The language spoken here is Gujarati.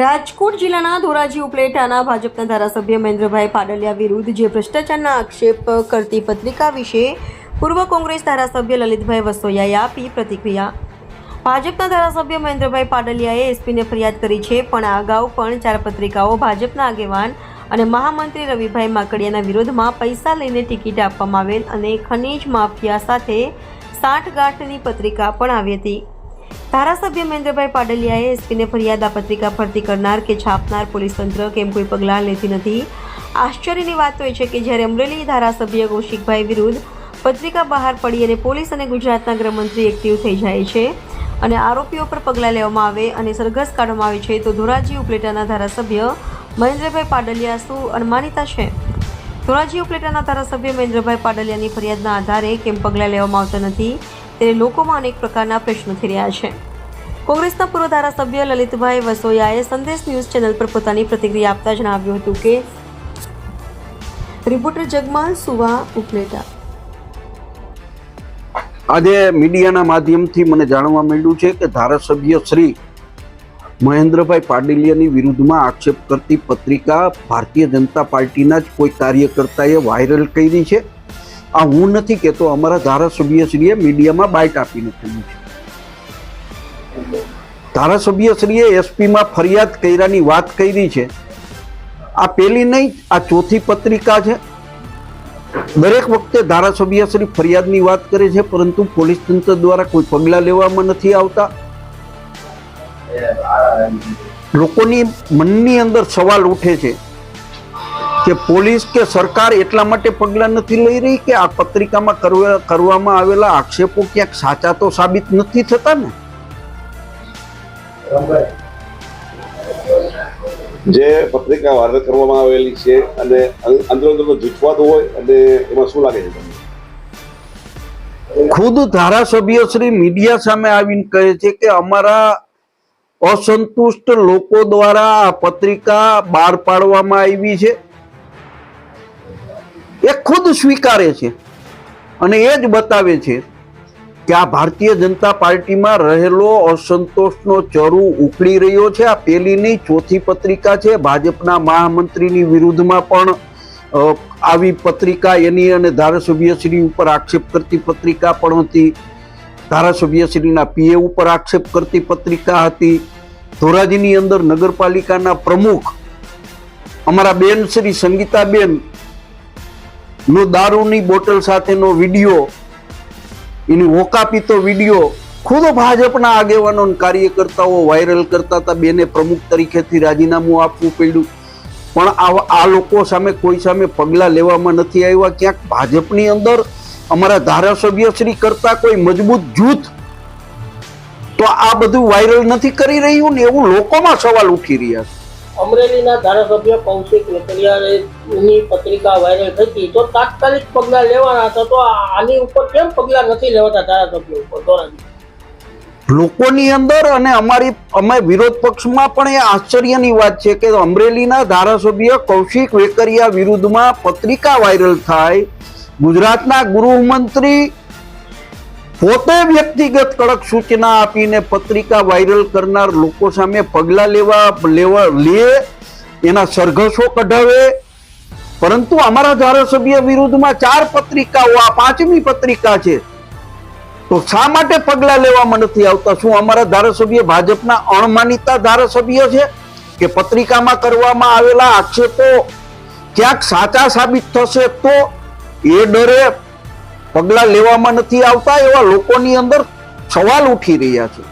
રાજકોટ જિલ્લાના ધોરાજી ઉપલેટાના ભાજપના ધારાસભ્ય મહેન્દ્રભાઈ પાડલિયા વિરુદ્ધ જે ભ્રષ્ટાચારના આક્ષેપ કરતી પત્રિકા વિશે પૂર્વ કોંગ્રેસ ધારાસભ્ય લલિતભાઈ વસોયાએ આપી પ્રતિક્રિયા. ભાજપના ધારાસભ્ય મહેન્દ્રભાઈ પાડલિયાએ એસપીને ફરિયાદ કરી છે, પણ અગાઉ પણ ચાર પત્રિકાઓ ભાજપના આગેવાન અને મહામંત્રી રવિભાઈ માકડિયાના વિરોધમાં પૈસા લઈને ટિકિટ આપવામાં આવેલ અને ખનીજ માફિયા સાથે સાઠગાંઠની પત્રિકા પણ આવી હતી. ધારાસભ્ય મહેન્દ્રભાઈ પાડલિયાએ એસપીને ફરિયાદ પત્રિકા ફરતી કરનાર કે છાપનાર પોલીસ તંત્ર કેમ કોઈ પગલાં લેતી નથી? આશ્ચર્યની વાત તો એ છે કે જ્યારે અમરેલી ધારાસભ્ય કૌશિકભાઈ વિરુદ્ધ પત્રિકા બહાર પડી અને પોલીસ અને ગુજરાતના ગૃહમંત્રી એક્ટિવ થઈ જાય છે અને આરોપીઓ પર પગલાં લેવામાં આવે અને સરઘસ કાઢવામાં આવે છે, તો ધોરાજી ઉપલેટાના ધારાસભ્ય મહેન્દ્રભાઈ પાડલિયા શું અનમાનિતા છે? ધોરાજી ઉપલેટાના ધારાસભ્ય મહેન્દ્રભાઈ પાડલિયાની ફરિયાદના આધારે કેમ પગલાં લેવામાં આવતા નથી? ત્યારે લોકોમાં અનેક પ્રકારના પ્રશ્નો થઈ રહ્યા છે. કોંગ્રેસના પૂર્વ ધારાસભ્ય લલિતભાઈ વસોયાએ સંદેશ ન્યૂઝ ચેનલ પર પોતાની પ્રતિક્રિયા આપતા જણાવ્યું હતું કે, રિપોર્ટર જગમાલ સુવા ઉપલેટા. આજે મીડિયાના માધ્યમથી મને જાણવા મળ્યું છે કે ધારાસભ્ય શ્રી મહેન્દ્રભાઈ પાડલિયાની વિરુદ્ધમાં આક્ષેપ કરતી પત્રિકા ભારતીય જનતા પાર્ટીના જ કોઈ કાર્યકર્તાએ વાયરલ કરી છે. આ હું નથી કહેતો, અમારા ધારાસભ્યશ્રીએ મીડિયામાં બાઇટ આપીને કહ્યું છે. ધારાસભ્યશ્રીએ એસપીમાં ફરિયાદ કર્યાની વાત કરી છે. આ પેલી નહીં, આ ચોથી પત્રિકા છે. દરેક વખતે ધારાસભ્યશ્રી ફરિયાદની વાત કરે છે, પરંતુ પોલીસ તંત્ર દ્વારા કોઈ પગલાં લેવામાં નથી આવતા. લોકોની મનની અંદર સવાલ ઉઠે છે. કે પોલીસ કે સરકાર એટલા માટે પગલાં નથી લઈ રહી કે આ પત્રિકામાં કરવા કરવામાં આવેલા આક્ષેપો ક્યાંક સાચા તો સાબિત નથી થતા ને? જે પત્રિકા વાયરલ કરવામાં આવેલી છે અને અંદર અંદરનો જૂથવાદ હોય અને એમાં શું લાગે છે ખુદ ધારાસભ્ય શ્રી મીડિયા સામે આવીને કહે છે કે અમારા અસંતુષ્ટ લોકો દ્વારા આ પત્રિકા બહાર પાડવામાં આવી છે. એ ખુદ સ્વીકારે છે. અને એ જ બતાવે છે કે આ ભારતીય જનતા પાર્ટીમાં રહેલો અસંતોષનો ચરુ ઉકળી રહ્યો છે. આ પેલીની ચોથી પત્રિકા છે. ભાજપના મહામંત્રીની વિરુદ્ધમાં પણ આવી પત્રિકા એની અને ધારાસભ્યશ્રી ઉપર આક્ષેપ કરતી પત્રિકા પણ હતી. ધારાસભ્યશ્રીના પીએ ઉપર આક્ષેપ કરતી પત્રિકા હતી. ધોરાજીની અંદર નગરપાલિકાના પ્રમુખ, અમારા બેન શ્રી સંગીતાબેન નો દારૂની બોટલ સાથેનો વીડિયો, એની ઓકાપીતો વીડિયો ખુદ ભાજપના આગેવાનો કાર્યકર્તાઓ વાયરલ કરતા હતા. બેને પ્રમુખ તરીકેથી રાજીનામું આપવું પડ્યું. પણ આ લોકો સામે કોઈ સામે પગલાં લેવામાં નથી આવ્યા. ક્યાંક ભાજપની અંદર અમારા ધારાસભ્યશ્રી કરતા કોઈ મજબૂત જૂથ તો આ બધું વાયરલ નથી કરી રહ્યું ને એવું લોકોમાં સવાલ ઉઠી રહ્યા છે. અમરેલીના ધારાસભ્ય કૌશિક વેકરિયાની પત્રિકા વાયરલ થતી તો તાત્કાલિક પગલાં લેવાના હતા. તો આની ઉપર કેમ પગલાં નથી લેવાતા ધારાસભ્ય ઉપર? ધોરણ લોકોની અંદર અને અમારી અમે વિરોધ પક્ષમાં પણ એ આશ્ચર્યની વાત છે કે અમરેલીના ધારાસભ્ય કૌશિક વેકરિયા વિરુદ્ધમાં પત્રિકા વાયરલ થાય. ગુજરાતના ગૃહમંત્રી પોતે વ્યક્તિગત કડક સૂચના આપીને પત્રિકા વાયરલ કરનાર લોકો સામે પગલાં લેવા લેવા, લે, એના સરઘસો કઢાવે. પરંતુ અમારા ધારાસભ્ય વિરુદ્ધમાં ચાર પત્રિકાઓ, આ પાંચમી પત્રિકા છે. તો શા માટે પગલાં લેવામાં નથી આવતા? શું અમારા ધારાસભ્ય ભાજપના અણમાનીતા ધારાસભ્ય છે કે પત્રિકામાં કરવામાં આવેલા આક્ષેપો ક્યાંક સાચા સાબિત થશે તો એ ડરે? પગલાં લેવામાં નથી આવતા એવા લોકોની અંદર સવાલ ઉઠી રહ્યા છે.